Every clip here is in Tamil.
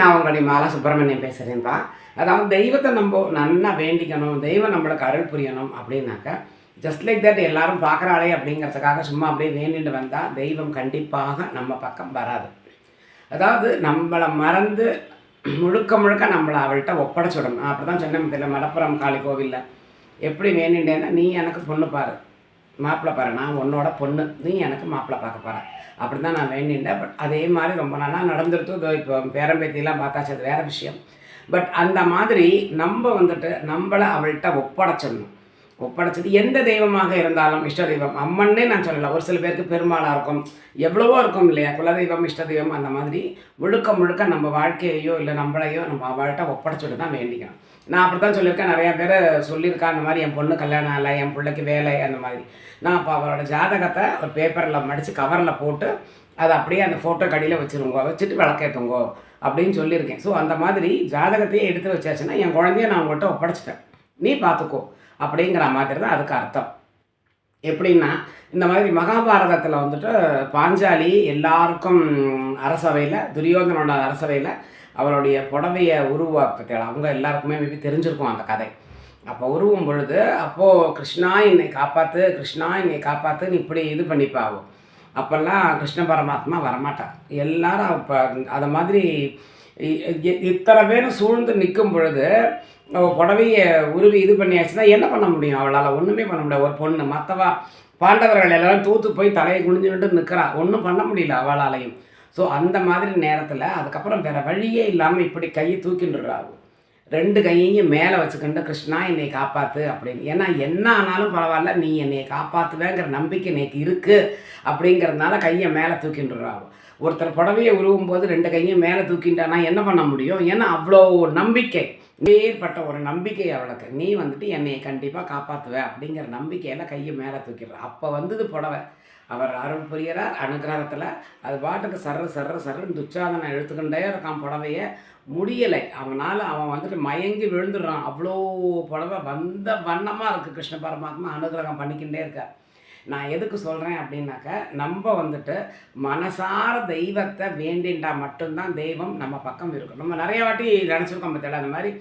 நான் உங்களுடைய மாலா சுப்பிரமணியம் பேசுகிறேன்ப்பா அதாவது தெய்வத்தை நம்ம நன்னா வேண்டிக்கணும் தெய்வம் நம்மளுக்கு அருள் புரியணும் அப்படின்னாக்கா ஜஸ்ட் லைக் தட் எல்லாரும் பார்க்குறாளே அப்படிங்கிறதுக்காக சும்மா அப்படியே வேண்டிட்டு வந்தால் தெய்வம் கண்டிப்பாக நம்ம பக்கம் வராது. அதாவது நம்மளை மறந்து முழுக்க முழுக்க நம்மளை அவள்கிட்ட ஒப்படைச்சிடணும். அப்படி தான் சொன்னேன் தெரியல மடப்புறம் காளி கோவிலில். எப்படி வேணுண்டேன்னா நீ எனக்கு பொண்ணு பாரு. மாப்பிள்ளை பாரு நான் உன்னோட பொண்ணு. நீ எனக்கு மாப்பிள்ளை பார்க்க போகிறேன் அப்படி தான் நான் வேண்டின்றேன் பட் அதே மாதிரி ரொம்ப நாளாக நடந்துருத்து இப்போ பேரம்பேத்திலாம் பார்த்தாச்சு அது வேறு விஷயம். பட் அந்த மாதிரி நம்ம வந்துட்டு நம்மளை அவள்கிட்ட ஒப்படைச்சிடணும். ஒப்படைச்சது எந்த தெய்வமாக இருந்தாலும் இஷ்ட தெய்வம் அம்மன்னே நான் சொல்லலை ஒரு சில பேருக்கு பெருமாளாக இருக்கும் எவ்வளவோ இருக்கும் இல்லையா? குலதெய்வம் இஷ்ட தெய்வம் அந்த மாதிரி முழுக்க முழுக்க நம்ம வாழ்க்கையையோ இல்லை நம்மளையோ நம்ம அவள்கிட்ட ஒப்படைச்சிட்டு தான் வேண்டிக்கணும். நான் அப்படி தான் சொல்லியிருக்கேன். நிறையா பேர் சொல்லியிருக்கேன் அந்த மாதிரி என் பொண்ணு கல்யாணம் இல்லை என் பிள்ளைக்கு வேலை அந்த மாதிரி. நான் இப்போ அவரோட ஜாதகத்தை ஒரு பேப்பரில் மடித்து கவரில் போட்டு அதை அப்படியே அந்த ஃபோட்டோ கடியில் வச்சுருங்கோ வச்சுட்டு விளக்கேற்றுங்கோ அப்படின்னு சொல்லியிருக்கேன். ஸோ அந்த மாதிரி ஜாதகத்தையே எடுத்து வச்சாச்சுன்னா என் குழந்தைய நான் உங்கள்கிட்ட ஒப்படைச்சிட்டேன். நீ பார்த்துக்கோ அப்படிங்கிற மாதிரி தான் அதுக்கு அர்த்தம். எப்படின்னா இந்த மாதிரி மகாபாரதத்தில் வந்துட்டு பாஞ்சாலி எல்லாருக்கும் அரசவையில் துரியோதனோட அரசவையில் அவளுடைய புடவையை உருவாக்கத்தில் அவங்க எல்லாருக்குமே மேபி தெரிஞ்சிருக்கும் அந்த கதை. அப்போ உருவும் பொழுது அப்போது கிருஷ்ணா என்னை காப்பாற்று கிருஷ்ணா என்னை காப்பாற்றுன்னு இப்படி இது பண்ணிப்பாவோ. அப்போல்லாம் கிருஷ்ண பரமாத்மா வரமாட்டார். எல்லாரும் அப்போ அதை மாதிரி இத்தனை பேரும் சூழ்ந்து நிற்கும் பொழுது புடவையை உருவி இது பண்ணியாச்சுன்னா என்ன பண்ண முடியும்? அவளால் ஒன்றுமே பண்ண முடியாது ஒரு பொண்ணு மற்றவா பாண்டவர்கள் எல்லாரும் தூத்து போய் தலையை குனிஞ்சுட்டு நிற்கிறா ஒன்றும் பண்ண முடியல அவளாலையும். ஸோ அந்த மாதிரி நேரத்தில் அதுக்கப்புறம் வேற வழியே இல்லாமல் இப்படி கையை தூக்கின்றாவு ரெண்டு கையையும் மேலே வச்சுக்கிண்டு கிருஷ்ணா என்னை காப்பாற்று அப்படின்னு. ஏன்னா என்ன ஆனாலும் பரவாயில்ல நீ என்னை காப்பாற்றுவேங்கிற நம்பிக்கை எனக்கு இருக்குது அப்படிங்கிறதுனால கையை மேலே தூக்கின்றாவு ஒருத்தர் புடவையை உருவும் போது ரெண்டு கையும் மேலே தூக்கிட்டானா என்ன பண்ண முடியும்? ஏன்னா அவ்வளோ நம்பிக்கை. ஏற்பட்ட ஒரு நம்பிக்கை அவளுக்கு. நீ வந்துட்டு என்னை கண்டிப்பாக காப்பாற்றுவ அப்படிங்கிற நம்பிக்கையில் கையை மேலே தூக்கிடுற. அப்போ வந்தது புடவை. அவர் அருள் புரியறார் அனுகிரகத்தில். அது பாட்டுக்கு சர்ற சர்ற சர்றன்னு துச்சாதனை இழுத்துக்கிட்டே இருக்கான் புடவையை. முடியலை. அவனால் அவன் வந்துட்டு மயங்கி விழுந்துடுறான். அவ்வளோ புடவை வந்த வண்ணமாக இருக்குது கிருஷ்ண பரமாத்மா அனுகிரகம் பண்ணிக்கிட்டே இருக்கார். நான் எதுக்கு சொல்கிறேன் அப்படின்னாக்கா நம்ம வந்துட்டு மனசார தெய்வத்தை வேண்டின்றா மட்டும்தான் தெய்வம் நம்ம பக்கம் இருக்கும். நம்ம நிறைய வாட்டி நினச்சிருக்கோம் பத்தில அந்த மாதிரி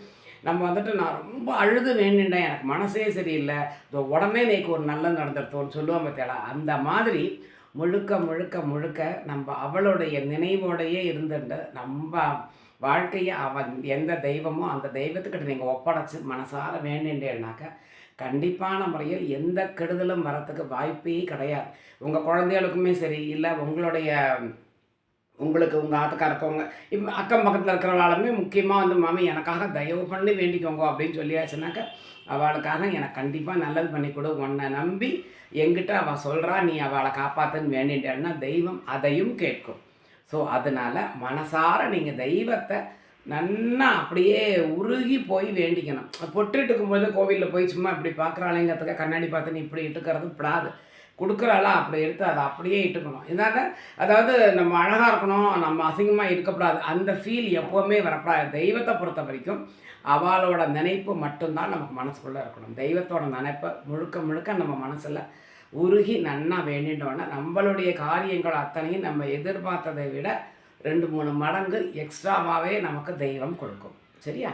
நம்ம வந்துட்டு நான் ரொம்ப அழுது வேண்டின்றேன் எனக்கு மனசே சரியில்லை இதோ உடனே நேக்கு ஒரு நல்லது நடந்துருத்தோன்னு சொல்லுவோம் பத்தியாளா அந்த மாதிரி முழுக்க முழுக்க முழுக்க நம்ம அவளுடைய நினைவோடையே இருந்துட்டு நம்ம வாழ்க்கையை அவன் எந்த தெய்வமோ அந்த தெய்வத்துக்கிட்ட நீங்கள் ஒப்படைச்சு மனசார வேண்டின்றேன்னாக்க கண்டிப்பான முறையில் எந்த கெடுதலும் வரத்துக்கு வாய்ப்பே கிடையாது. உங்கள் குழந்தைகளுக்குமே சரி இல்லை உங்களுடைய உங்களுக்கு உங்கள் ஆத்துக்காரக்கவங்க இப்போ அக்கம் பக்கத்தில் இருக்கிறவளாலுமே முக்கியமாக வந்து மாமி எனக்காக தயவு பண்ணி வேண்டிக்கோங்க அப்படின்னு சொல்லியாச்சுனாக்கா அவளுக்காக எனக்கு கண்டிப்பாக நல்லது பண்ணி கொடு. உன்னை நம்பி எங்கிட்ட அவள் சொல்கிறா நீ அவளை காப்பாற்றுன்னு வேண்டிட்டேன்னா தெய்வம் அதையும் கேட்கும். ஸோ அதனால் மனசார நீங்கள் தெய்வத்தை நன்னா அப்படியே உருகி போய் வேண்டிக்கணும். பொட்டுட்டு இருக்கும்போது கோவிலில் போய் சும்மா இப்படி பார்க்குறாளேங்கிறதுக்க கண்ணாடி பார்த்து நீ இப்படி இட்டுக்கிறது படாது கொடுக்குறாளா? அப்படி எடுத்து அதை அப்படியே இட்டுக்கணும். இதனால் அதாவது நம்ம அழகாக இருக்கணும் நம்ம அசிங்கமாக இருக்கக்கூடாது. அந்த ஃபீல் எப்போவுமே வரக்கூடாது. தெய்வத்தை பொறுத்த வரைக்கும் அவளோட நினைப்பு மட்டும்தான் நமக்கு மனசுக்குள்ளே இருக்கணும். தெய்வத்தோட நினைப்பை முழுக்க முழுக்க நம்ம மனசில் உருகி நன்னா வேண்டிட்டோன்னா நம்மளுடைய காரியங்கள் அத்தனையும் நம்ம எதிர்பார்த்ததை விட ரெண்டு மூணு மடங்கு எக்ஸ்ட்ராவாகவே நமக்கு தெய்வம் கொடுக்கும். சரியா?